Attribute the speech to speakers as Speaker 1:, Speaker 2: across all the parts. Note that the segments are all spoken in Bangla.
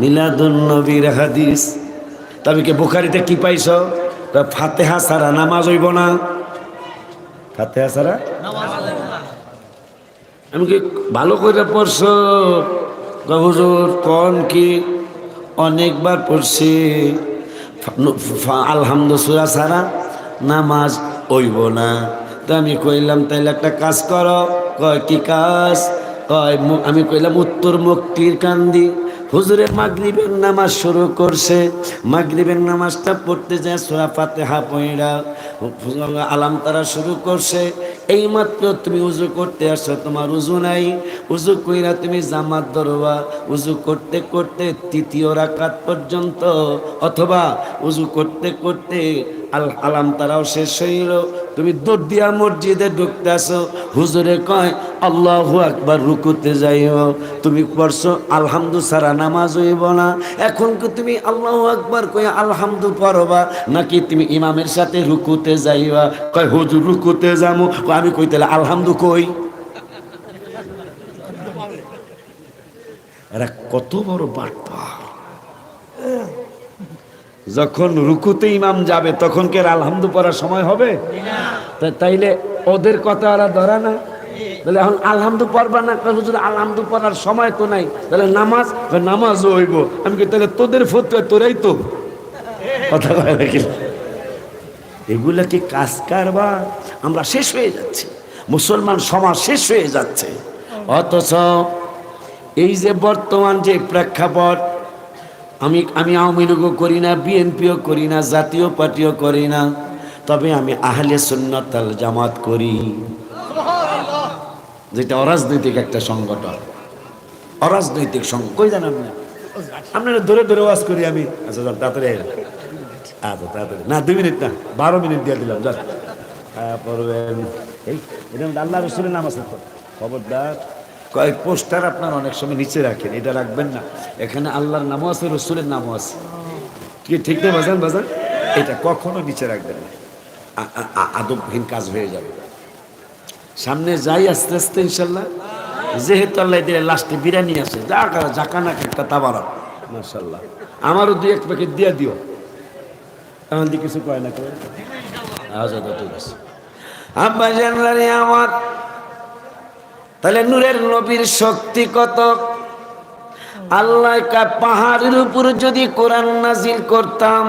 Speaker 1: মিলাদুন নবীর হাদিস। তবে কি বুখারিতে কি পাইছ? ফাতেহা সারা নামাজ হইব না। ফাতেহা সারা আমি কি ভালো করে পড়ছ? হুজুর, কন কি? অনেকবার পড়ছি। আলহামদুসুরা সারা নামাজ হইব না। তো আমি কইলাম, তাইলে একটা কাজ করো। কয়, কি কাজ? কয় আমি কইলাম, উত্তর মুক্তির কান্দি। হুজুরে মাগরিবের নামাজ শুরু করছে। মাগরিবের নামাজটা পড়তে যায় সোরা ফাতেহা পয়রা আলাম তারা শুরু করছে। এই মাত্র তুমি উজু করতে আসছো, তোমার উজু নাই। উজু কইরা তুমি জামাত ধরবা। উজু করতে করতে তৃতীয় রাকাত পর্যন্ত। অথবা উজু করতে করতে আল, আলাম তারাও শেষ হইল। তুমি দৌড় দিয়া মসজিদে ঢুকতে আসো। হুজুরে কয় আল্লাহু একবার রুকুতে যাইও। তুমি পড়ছো, আলহামদু সারা নামাজ হইব না। এখন কি তুমি আল্লাহ একবার কয় আলহামদু পড়বা? নাকি তুমি ইমামের সাথে রুকুতে যাইবা? কয়, হুজুর, রুকুতে যামু। আমি কই, তাহলে আলহামদু কই? এরা কত বড় বাটপা যখন রুকুতে ইমাম যাবে, তখন কি আর আলহামদু পড়ার সময় হবে? তাইলে ওদের কথা ওরা ধরা না। তাহলে এখন আলহামদু পড়বা না হুজুর, আলহামদু পড়ার সময় তো নাই। তাহলে নামাজ নামাজও হইব। আমি কি তাহলে তোদের ফতুয়া তোরাই তো। কথা কয় এগুলা কি কাজ কারবার? আমরা শেষ হয়ে যাচ্ছি। মুসলমান সমাজ শেষ হয়ে যাচ্ছে। অথচ এই যে বর্তমান যে প্রেক্ষাপট, আমি আমি আওয়ামী লীগও করি না, বিএনপিও করি না, জাতীয় পার্টিও করি না, তবে আমি আহলে সুন্নাত আল জামাত করি। যেটা অরাজনৈতিক একটা সংগঠন। অরাজনৈতিক সংঘ কই জান আপনি? আপনারা ধরে ধরে ওয়াজ করি আমি। আচ্ছা যান, তাড়াতাড়ি। আচ্ছা তাড়াতাড়ি। না দুই মিনিট না বারো মিনিট দিয়ে দিলাম যান। পড়বেন এই এটা আল্লাহ রসুলের নাম আছে তো খবরদার কয়েক পোস্টার আপনার অনেক সময় নিচে রাখেন এটা রাখবেন না। এখানে আল্লাহর নামও আছে রসুলের নামও আছে। কি ঠিক না বাজান বাজান? এটা কখনো নিচে রাখবেন না। আদবহীন কাজ হয়ে যাবে। সামনে যাই আস্তে আস্তে ইনশাল্লাহ। যেহেতু আল্লাহ দিয়ে লাস্টে বিরিয়ানি আছে, যা জাকানাক একটা তাবারা মার্শাল্লাহ আমারও দুই এক প্যাকেট দিয়ে দিও। এমন দিয়ে কিছু কয় না কেউ? আচ্ছা ঠিক আছে। আব্বা জানলারি আমার, তাহলে নূরের নবীর শক্তি কত? আল্লাহ পাহাড়ের উপর যদি কোরআন নাজিল করতাম,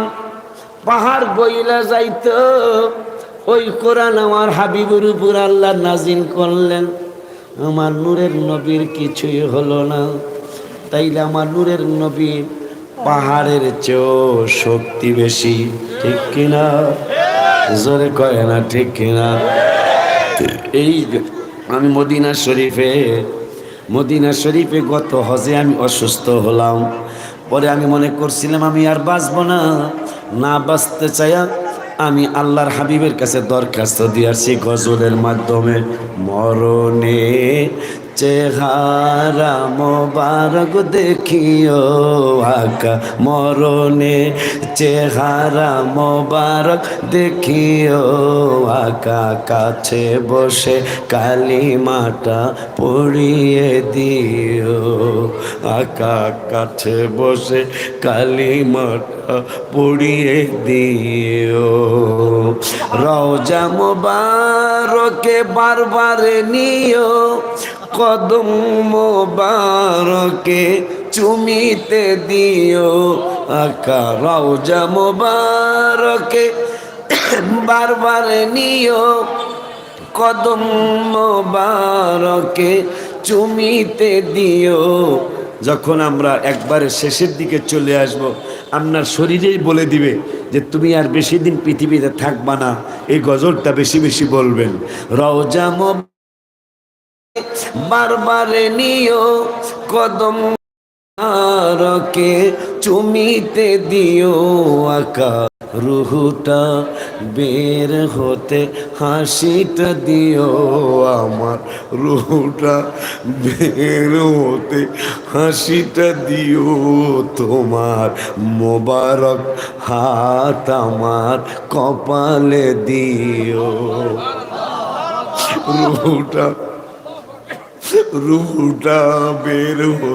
Speaker 1: পাহাড় বইলা যাইতো। ওই কোরআন আমার হাবিবুর উপর আল্লাহ নাজিল করলেন। আমার নূরের নবীর কিছুই হলো না। তাইলে আমার নূরের নবী পাহাড়ের চেয়েও শক্তি বেশি, ঠিক কিনা? জোরে কয় না, ঠিক কিনা? এই আমি মদিনা শরীফে মদিনা শরীফে গত হজে আমি অসুস্থ হলাম। পরে আমি মনে করছিলাম আমি আর বাঁচব না। না বাঁচতে চাইয়া আমি আল্লাহর হাবিবের কাছে দরখাস্ত দিয়েছি গজলের মাধ্যমে। মরণে চেহারা মোবারক দেখিও আকা। মরণে চেহারা মোবারক দেখিও আকা। কাছে বসে কালিমাটা পড়িয়ে দিও। আকা কাছে বসে কালিমাটা পড়িয়ে দিও। রওজা মোবারকে বারবারে নিও, কদম মোবারকে চুমিতে দিও। আকা রওজা মোবারকে বারবার নিও, কদম মোবারকে চুমিতে দিও। যখন আমরা একবারে শেষের দিকে চলে আসব, আপনার শরীরেই বলে দিবে যে তুমি আর বেশি দিন পৃথিবীতে থাকবা না, এই গজলটা বেশি বেশি বলবেন। রওজা মোবারক বারবারে নিও, কদম রকে চুমিতে দিও আকা রুহুটা বের হতে হাসিটা দিও আমার রুহুটা বের হতে হাসিটা দিও তোমার মোবারক হাত আমার কপালে দিও। রুহুটা রুহুটা বের